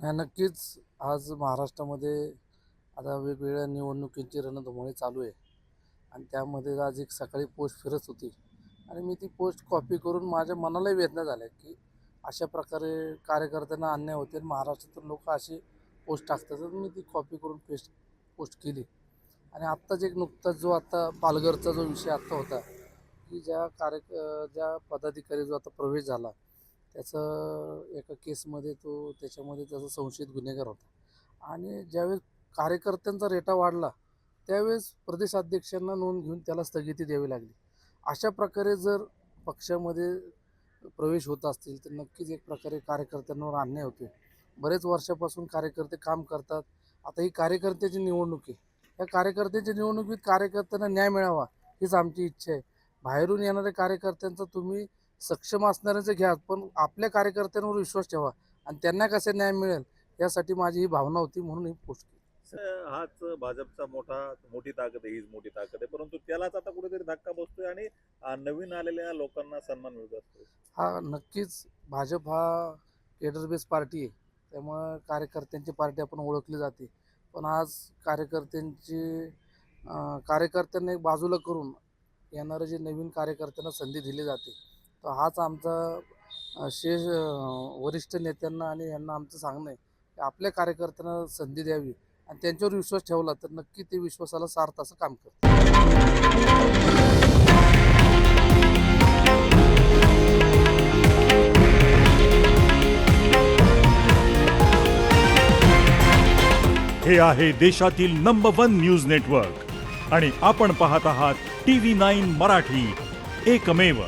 नाही नक्कीच. आज महाराष्ट्रामध्ये आता वेगवेगळ्या निवडणुकींची रणधुमाळी चालू आहे. आणि त्यामध्ये आज एक सकाळी पोस्ट फिरत होती. आणि मी ती पोस्ट कॉपी करून माझ्या मनालाही वेदना झाल्या की अशा प्रकारे कार्यकर्त्यांना अन्याय होते आणि महाराष्ट्रातून लोक अशी पोस्ट टाकतात. तर मी ती कॉपी करून पेस्ट पोस्ट केली. आणि आत्ताच एक नुकताच जो आता पालघरचा जो विषय आत्ता होता की ज्या कार्य ज्या पदाधिकारी जो आता प्रवेश झाला त्याचं एका केसमध्ये तो त्याच्यामध्ये त्याचा संशयित गुन्हेगार होता. आणि ज्यावेळेस कार्यकर्त्यांचा रेटा वाढला त्यावेळेस प्रदेशाध्यक्षांना नोंद घेऊन त्याला स्थगिती द्यावी लागली. अशा प्रकारे जर पक्षामध्ये प्रवेश होत असतील तर नक्कीच एक प्रकारे कार्यकर्त्यांवर अन्याय होते बरेच वर्षापासून कार्यकर्ते काम करतात. आता ही कार्यकर्त्याची निवडणूक आहे. या कार्यकर्त्याच्या निवडणुकीत कार्यकर्त्यांना न्याय मिळावा हीच आमची इच्छा आहे. बाहेरून येणाऱ्या कार्यकर्त्यांचा तुम्ही सक्षम असणाऱ्यांचं घ्या पण आपल्या कार्यकर्त्यांवर विश्वास ठेवा आणि त्यांना कसे न्याय मिळेल यासाठी माझी ही भावना होती म्हणून ही पोस्ट केली. हाच भाजपचा मोठा मोठी ताकद आहे हीच मोठी ताकद आहे परंतु त्यालाच आता कुठेतरी धक्का बसतोय आणि नवीन आलेल्या लोकांना सन्मान मिळत असतो हा नक्कीच भाजप हा केडर बेस पार्टी आहे त्यामुळं कार्यकर्त्यांची पार्टी आपण ओळखली जाते. पण आज कार्यकर्त्यांची कार्यकर्त्यांना एक बाजूला करून येणारं जे नवीन कार्यकर्त्यांना संधी दिली जाते तर हाच आमचा शेष वरिष्ठ नेत्यांना आणि यांना आमचं सांगणं आहे की आपल्या कार्यकर्त्यांना संधी द्यावी आणि त्यांच्यावर विश्वास ठेवला तर नक्की ते विश्वासाला सार्थ असं काम करतं हे आहे देशातील नंबर वन न्यूज नेटवर्क आणि आपण पाहत आहात टी व्ही नाईन मराठी. एकमेव